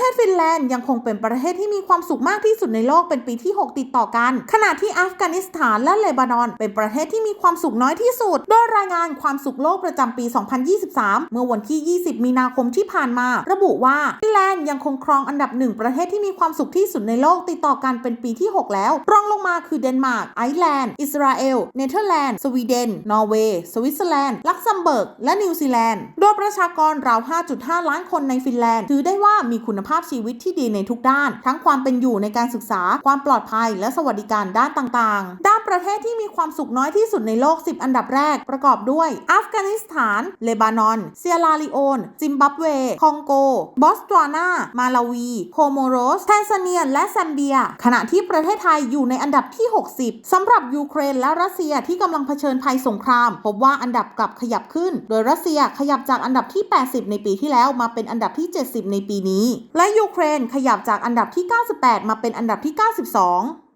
เทศฟินแลนด์ยังคงเป็นประเทศที่มีความสุขมากที่สุดในโลกเป็นปีที่ 6 ติดต่อกัน ขณะที่อัฟกานิสถานและเลบานอน เป็นประเทศที่มีความสุขน้อยที่สุด โดยรายงานความสุขโลกประจำปี 2023 เมื่อวันที่ 20 มีนาคมที่ผ่านมา ระบุว่าฟินแลนด์ยังคงครองอันดับหนึ่งประเทศที่มีความสุขที่สุดในโลกติดต่อกันเป็นปีที่ 6 แล้ว รองลงมาคือเดนมาร์ก ไอร์แลนด์ อิสราเอล เนเธอร์แลนด์ สวีเดน นอร์เวย์ สวิตเซอร์แลนด์ ลักเซมเบิร์ก และนิวซีแลนด์ โดยประชากรราว 5.5 ล้านคนในฟินแลนด์ ถือได้ว่ามีคุณภาพภาพชีวิตที่ดีในทุกด้าน ทั้งความเป็นอยู่ในการศึกษา ความปลอดภัย และสวัสดิการด้านต่างๆ ประเทศที่มีความสุขน้อยที่สุดในโลก 10 อันดับแรกประกอบด้วย อัฟกานิสถาน เลบานอน เซียราลีโอน ซิมบับเว คองโก บอสตวานา มาลาวี โคโมโรส แทนซาเนีย และแซมเบีย ขณะที่ประเทศไทยอยู่ในอันดับที่ 60สำหรับยูเครนและรัสเซียที่กำลังเผชิญภัยสงคราม พบว่าอันดับกลับขยับขึ้น โดยรัสเซียขยับจากอันดับที่ 80 ในปีที่แล้วมาเป็นอันดับที่ 70 ในปีนี้ และยูเครนขยับจากอันดับที่ 98 มาเป็นอันดับที่ 92